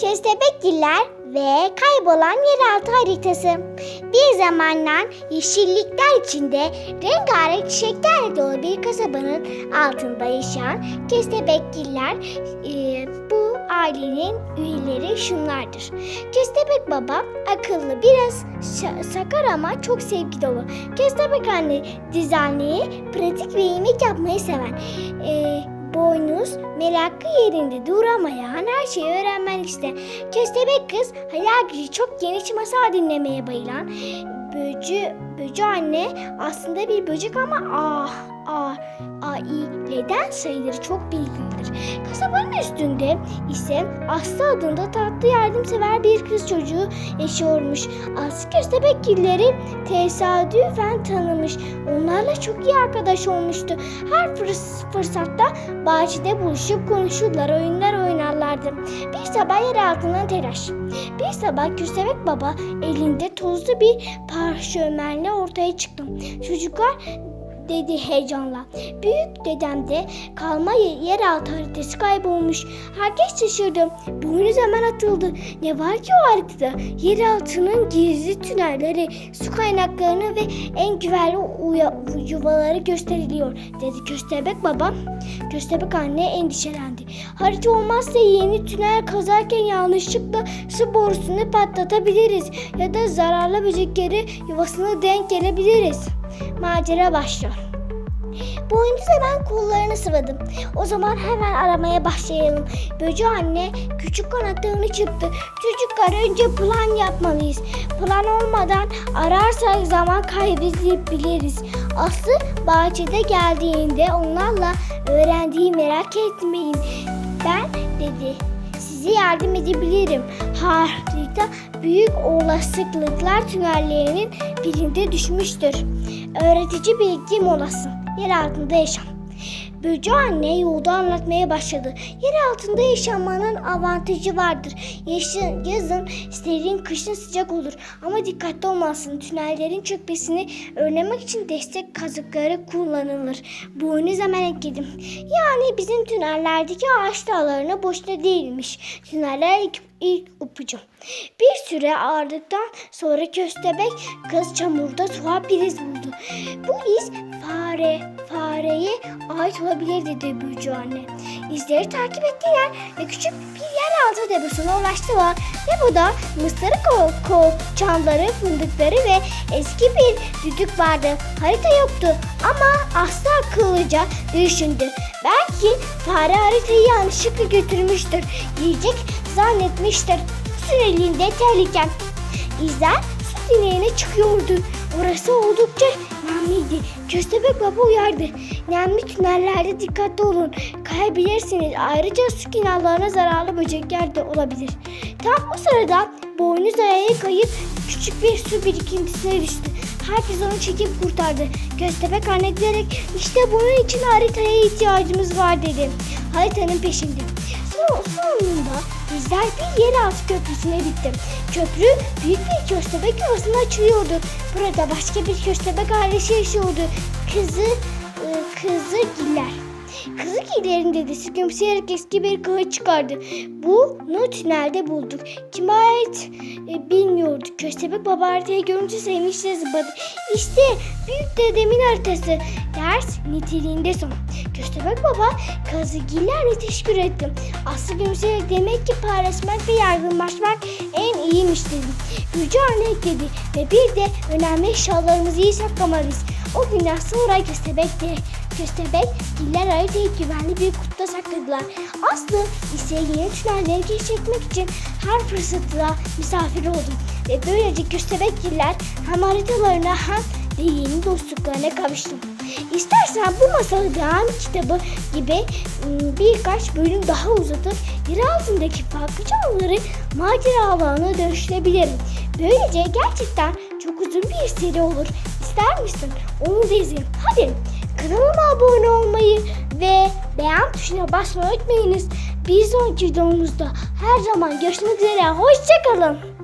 Köstebekgiller ve kaybolan yeraltı haritası. Bir zamanlar yeşillikler içinde rengarenk çiçeklerle dolu bir kasabanın altında yaşayan köstebekgiller e, bu ailenin üyeleri şunlardır. Köstebek baba akıllı biraz sakar ama çok sevgi dolu. Köstebek anne düzenli, pratik ve yemek yapmayı seven. E, boynuz, meraklı yerinde duramayan, her şeyi öğrenmek isteyen. Köstebek kız hayal gücü çok geniş masal dinlemeye bayılan. Böcü, böcü anne aslında bir böcek ama ah ah aileden sayılır çok bilgilidir. Kasabanın üstünde ise Aslı adında tatlı yardımsever bir kız çocuğu yaşıyormuş. Aslı köstebekgilleri tesadüfen tanımış. Onlarla çok iyi arkadaş olmuştu. Her fırs- fırsatta bahçede buluşup konuşurlar, oyunlar oynarlardı. Bir sabah yer altından telaş. Bir sabah köstebek baba elinde tozlu bir parşömenle ortaya çıktı. Çocuklar dedi heyecanla. Büyük dedem de kalma ye- yeraltı haritası kaybolmuş. Herkes şaşırdı. Boynuz hemen atıldı. Ne var ki o haritada? Yeraltının gizli tünelleri, su kaynaklarını ve en güvenli yuvaları gösteriliyor dedi köstebek baba. Köstebek anne endişelendi. Harita olmazsa yeni tünel kazarken yanlışlıkla su borusunu patlatabiliriz ya da zararlı böcekleri yuvasına denk gelebiliriz. Macera başlıyor. Boynuz hemen kollarını sıvadım. O zaman hemen aramaya başlayalım. Böcü anne küçük kanatlarını çırptı. Çocuklar önce plan yapmalıyız. Plan olmadan ararsak zaman kaybedebiliriz. Aslı bahçede geldiğinde onlarla öğrendiği merak etmeyin. Ben dedi size yardım edebilirim. Harita büyük olasılıklar tünellerinin birinde düşmüştür. Öğretici bilgi molası. Yer altında yaşam. Böcü anne yolda anlatmaya başladı. Yer altında yaşamanın avantajı vardır. Yaşın, yazın serin, kışın sıcak olur. Ama dikkatli olmalısın. Tünellerin çökmesini önlemek için destek kazıkları kullanılır. Boynuz hemen ekledim. Yani bizim tünellerdeki ağaç dallarına boşuna değilmiş. Tüneller ilk, ilk ipucu. Bir süre ağırdıktan sonra köstebek kız çamurda tuhaf bir iz buldu. Bu iz fare, fareye ait olabilir dedi büyücü anne. İzleri takip ettiler ve küçük bir yeraltı deposuna ulaştılar. Ve bu da mısır ko, ko çamları, fındıkları ve eski bir düdük vardı. Harita yoktu ama Aslı akıllıca düşündü. Belki fare haritayı yanlışlıkla götürmüştür. Yiyecek zannetmiştir. Süreliğinde tehlike. İzler su dineğine çıkıyordu. Orası oldukça nemliydi. Köstebek baba uyardı. Nemli tünellerde dikkatli olun. Kayabilirsiniz. Ayrıca su kenarlarına zararlı böcekler de olabilir. Tam o sırada boynuz ayağına kayıp küçük bir su birikintisine düştü. Herkes onu çekip kurtardı. Köstebek anne gülerek işte bunun için haritaya ihtiyacımız var dedi. Haritanın peşinde. Son- Sonunda bizler bir yeraltı köprüsüne gittim. Köprü büyük bir köstebek yuvasına açılıyordu. Burada başka bir köstebek ailesi yaşıyordu. Kızı, e, kızı giller. Kızı gillerin dedesi gülümseyerek eski bir kılıç çıkardı. Bunu tünelde bulduk. Kime ait e, bilmiyorduk. Köstebek baba haritayı görünce sevinçle zıpladı. İşte büyük dedemin haritası. Ders niteliğinde son. Köstebek baba kazıgillerle teşekkür ettim. Aslı gülümseyerek demek ki paylaşmak ve yardımlaşmak en iyiymiş dedim. Yüce anne ekledi ve bir de önemli eşyalarımızı iyi saklamalıyız. O günden sonra köstebek de köstebek diller haritayı güvenli bir kutuda sakladılar. Aslı ise yeni tünelleri keşfetmek için her fırsatta misafir oldum. Ve böylece köstebek diller hem haritalarına hem de yeni dostluklarına kavuştum. İstersen bu masalı devam kitabı gibi ım, birkaç bölüm daha uzatıp yer altındaki farklı canlıları maceralarına dönüştürebilirim. Böylece gerçekten çok uzun bir seri olur. İster misin? Onu da izleyin. Hadi kanalıma abone olmayı ve beğen tuşuna basmayı unutmayınız. Bir sonraki videomuzda her zaman görüşmek üzere. Hoşçakalın.